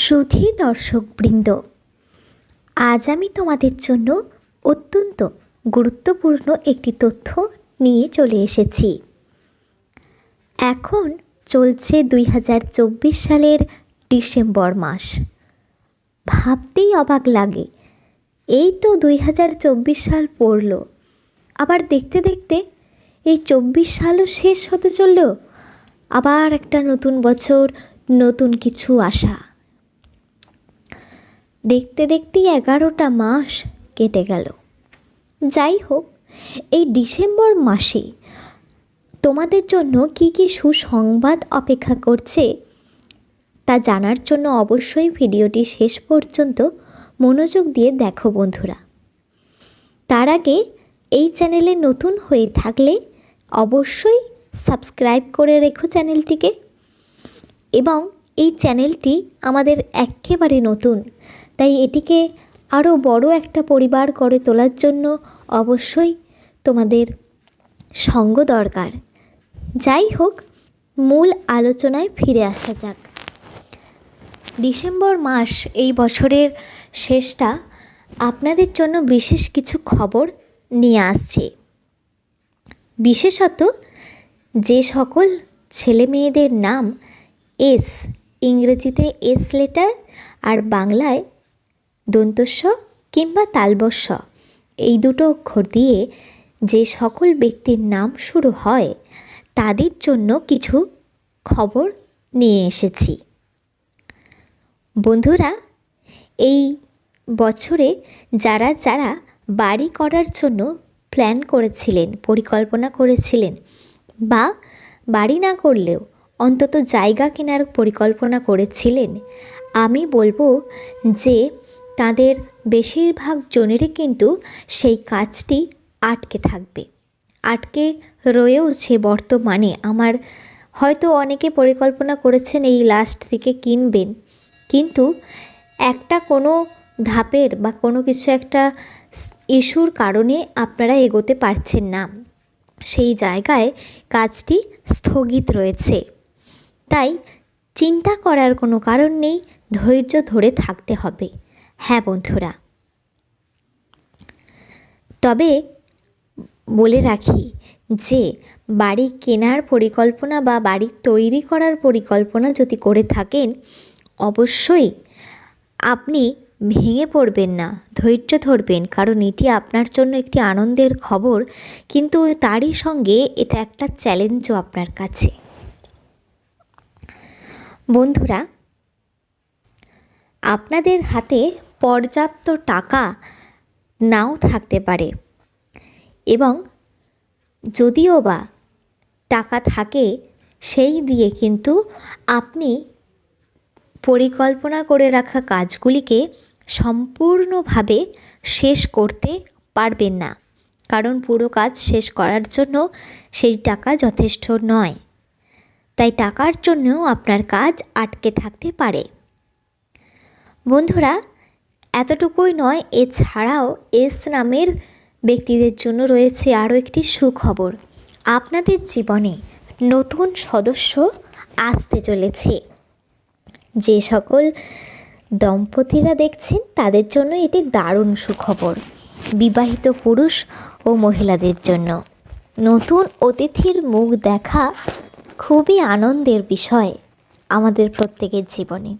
সুধী দর্শকবৃন্দ, আজ আমি তোমাদের জন্য অত্যন্ত গুরুত্বপূর্ণ একটি তথ্য নিয়ে চলে এসেছি। এখন চলছে দুই হাজার চব্বিশ সালের ডিসেম্বর মাস। ভাবতেই অবাক লাগে, এই তো দুই হাজার চব্বিশ সাল পড়ল। আবার দেখতে দেখতে এই চব্বিশ সালও শেষ হতে চলল। আবার একটা নতুন বছর, নতুন কিছু আশা। দেখতে দেখতেই এগারোটা মাস কেটে গেল। যাই হোক, এই ডিসেম্বর মাসে তোমাদের জন্য কি কি সুসংবাদ অপেক্ষা করছে তা জানার জন্য অবশ্যই ভিডিওটি শেষ পর্যন্ত মনোযোগ দিয়ে দেখো বন্ধুরা। তার আগে এই চ্যানেলে নতুন হয়ে থাকলে অবশ্যই সাবস্ক্রাইব করে রেখো চ্যানেলটিকে এবং এই চ্যানেলটি আমাদের একেবারে নতুন। তাই এটিকে আরও বড় একটা পরিবার করে তোলার জন্য অবশ্যই তোমাদের সঙ্গ দরকার। যাই হোক, মূল আলোচনায় ফিরে আসা যাক। ডিসেম্বর মাস এই বছরের শেষটা আপনাদের জন্য বিশেষ কিছু খবর নিয়ে আসছে। বিশেষত যে সকল ছেলে মেয়েদের নাম এস, ইংরেজিতে এস লেটার, আর বাংলায় দন্তস্ব কিংবা তালবস্য এই দুটো অক্ষর দিয়ে যে সকল ব্যক্তির নাম শুরু হয়, তাদের জন্য কিছু খবর নিয়ে এসেছি। বন্ধুরা, এই বছরে যারা যারা বাড়ি করার জন্য প্ল্যান করেছিলেন, পরিকল্পনা করেছিলেন বা বাড়ি না করলেও অন্তত জায়গা কেনার পরিকল্পনা করেছিলেন, আমি বলব যে তাদের বেশিরভাগ জনেরই কিন্তু সেই কাজটি আটকে থাকবে। আটকে রয়েওছে বর্তমানে। আমার হয়তো অনেকে পরিকল্পনা করেছেন এই লাস্ট থেকে কিনবেন। কিন্তু একটা কোনো ধাপের বা কোনো কিছু একটা ইস্যুর কারণে আপনারা এগোতে পারছেন না। সেই জায়গায় কাজটি স্থগিত রয়েছে। তাই চিন্তা করার কোনো কারণ নেই, ধৈর্য ধরে থাকতে হবে। হ্যাঁ বন্ধুরা। তবে বলে রাখি যে, বাড়ি কেনার পরিকল্পনা বা বাড়ি তৈরি করার পরিকল্পনা যদি করে থাকেন, অবশ্যই আপনি ভেঙে পড়বেন না, ধৈর্য ধরবেন। কারণ এটি আপনার জন্য একটি আনন্দের খবর, কিন্তু তারই সঙ্গে এটা একটা চ্যালেঞ্জও আপনার কাছে। বন্ধুরা, আপনাদের হাতে পর্যাপ্ত টাকা নাও থাকতে পারে। এবং যদিও বা টাকা থাকে, সেই দিয়ে কিন্তু আপনি পরিকল্পনা করে রাখা কাজগুলিকে সম্পূর্ণভাবে শেষ করতে পারবেন না। কারণ পুরো কাজ শেষ করার জন্য সেই টাকা যথেষ্ট নয়। তাই টাকার জন্যও আপনার কাজ আটকে থাকতে পারে। বন্ধুরা এতটুকুই নয়, এছাড়াও এস নামের ব্যক্তিদের জন্য রয়েছে আরও একটি সুখবর। আপনাদের জীবনে নতুন সদস্য আসতে চলেছে। যে সকল দম্পতিরা দেখছেন, তাদের জন্য এটি দারুণ সুখবর। বিবাহিত পুরুষ ও মহিলাদের জন্য। নতুন অতিথির মুখ দেখা খুবই আনন্দের বিষয় আমাদের প্রত্যেকের জীবনে।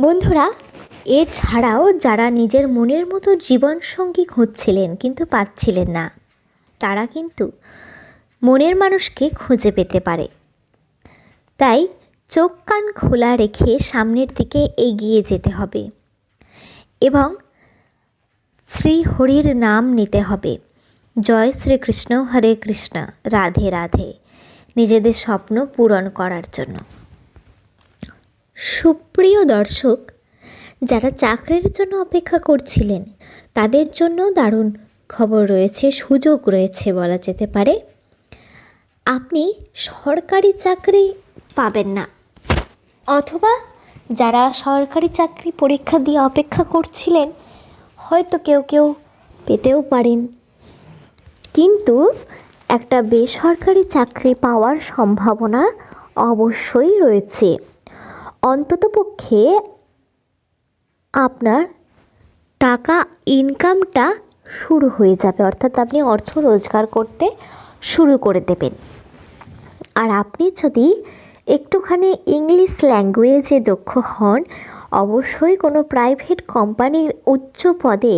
বন্ধুরা এছাড়াও যারা নিজের মনের মতো জীবনসঙ্গী খুঁজছিলেন কিন্তু পাচ্ছিলেন না, তারা কিন্তু মনের মানুষকে খুঁজে পেতে পারে। তাই চোখ কান খোলা রেখে সামনের দিকে এগিয়ে যেতে হবে এবং শ্রী হরির নাম নিতে হবে। জয় শ্রীকৃষ্ণ, হরে কৃষ্ণ, রাধে রাধে। নিজেদের স্বপ্ন পূরণ করার জন্য। সুপ্রিয় দর্শক যারা চাকরির জন্য অপেক্ষা করছিলেন, তাদের জন্য দারুণ খবর রয়েছে, সুযোগ রয়েছে বলা যেতে পারে। আপনি সরকারি চাকরি পাবেন না। অথবা যারা সরকারি চাকরি পরীক্ষা দিয়ে অপেক্ষা করছিলেন, হয়তো কেউ কেউ পেতেও পারেন। কিন্তু একটা বেসরকারি চাকরি পাওয়ার সম্ভাবনা অবশ্যই রয়েছে। অন্ততপক্ষে আপনার টাকা ইনকামটা শুরু হয়ে যাবে। অর্থাৎ আপনি অর্থ রোজগার করতে শুরু করে দেবেন। আর আপনি যদি একটুখানি ইংলিশ ল্যাঙ্গুয়েজে দক্ষ হন, অবশ্যই কোনো প্রাইভেট কোম্পানির উচ্চ পদে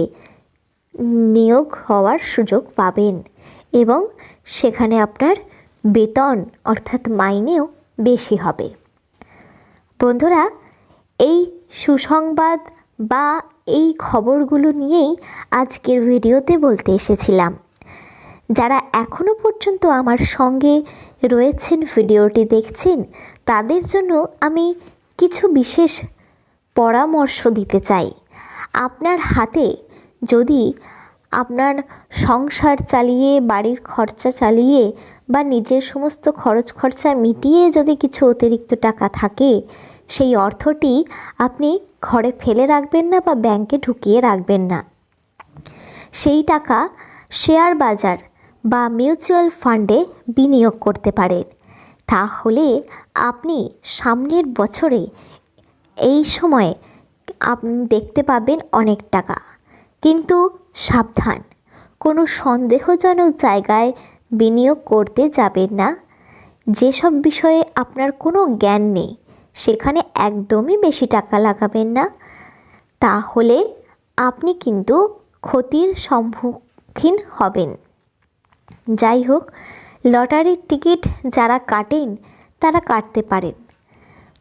নিয়োগ হওয়ার সুযোগ পাবেন এবং সেখানে আপনার বেতন, অর্থাৎ মাইনেও বেশি হবে। বন্ধুরা, এই সুসংবাদ বা এই খবরগুলো নিয়েই আজকের ভিডিওতে বলতে এসেছিলাম। যারা এখনও পর্যন্ত আমার সঙ্গে রয়েছেন, ভিডিওটি দেখছেন, তাদের জন্য আমি কিছু বিশেষ পরামর্শ দিতে চাই। আপনার হাতে যদি আপনার সংসার চালিয়ে, বাড়ির খরচা চালিয়ে বা নিজের সমস্ত খরচ খরচা মিটিয়ে যদি কিছু অতিরিক্ত টাকা থাকে, সেই অর্থটি আপনি ঘরে ফেলে রাখবেন না বা ব্যাংকে ঢুকিয়ে রাখবেন না। সেই টাকা শেয়ার বাজার বা মিউচুয়াল ফান্ডে বিনিয়োগ করতে পারেন। তাহলে আপনি সামনের বছরে এই সময়ে আপনি দেখতে পাবেন অনেক টাকা। কিন্তু সাবধান, কোনো সন্দেহজনক জায়গায় বিনিয়োগ করতে যাবেন না। যেসব বিষয়ে আপনার কোনো জ্ঞান নেই সেখানে একদমই বেশি টাকা লাগাবেন না। তাহলে আপনি কিন্তু ক্ষতির সম্মুখীন হবেন। যাই হোক, লটারির টিকিট যারা কাটেন, তারা কাটতে পারেন।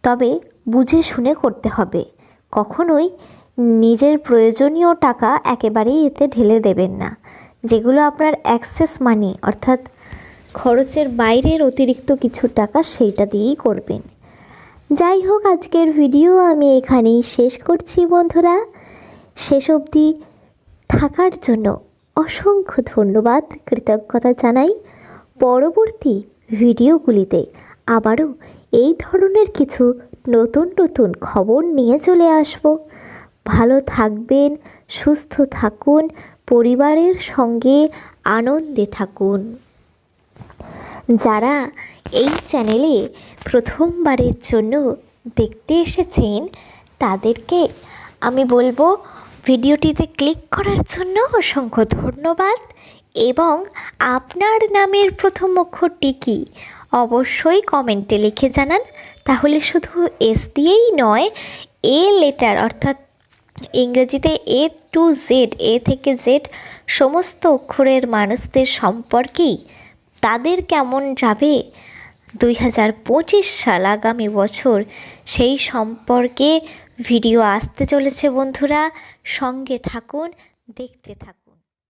তবে বুঝে শুনে করতে হবে, কখনোই নিজের প্রয়োজনীয় টাকা একেবারেই এতে ঢেলে দেবেন না, যেগুলো আপনার অ্যাক্সেস মানি, অর্থাৎ খরচের বাইরের অতিরিক্ত কিছু টাকা সেইটা দিয়েই করবেন। যাই হোক, আজকের ভিডিও আমি এখানেই শেষ করছি বন্ধুরা। শেষ অবধি থাকার জন্য অসংখ্য ধন্যবাদ, কৃতজ্ঞতা জানাই। পরবর্তী ভিডিওগুলিতে আবারও এই ধরনের কিছু নতুন নতুন খবর নিয়ে চলে আসব। ভালো থাকবেন, সুস্থ থাকুন, পরিবারের সঙ্গে আনন্দে থাকুন। যারা এই চ্যানেলে প্রথমবারের জন্য দেখতে এসেছেন তাদেরকে আমি বলব ভিডিওটিতে ক্লিক করার জন্য অসংখ্য ধন্যবাদ। এবং আপনার নামের প্রথম অক্ষরটি কী? অবশ্যই কমেন্টে লিখে জানান। তাহলে শুধু এস দিয়েই নয়, এ লেটার অর্থাৎ ইংরেজিতে এ টু জেড, এ থেকে জেড সমস্ত অক্ষরের মানুষদের সম্পর্কেই তাদের কেমন যাবে দুই হাজার পঁচিশ সাল আগামী বছর সেই সম্পর্কে ভিডিও আসতে চলেছে বন্ধুরা। সঙ্গে থাকুন, দেখতে থাকুন।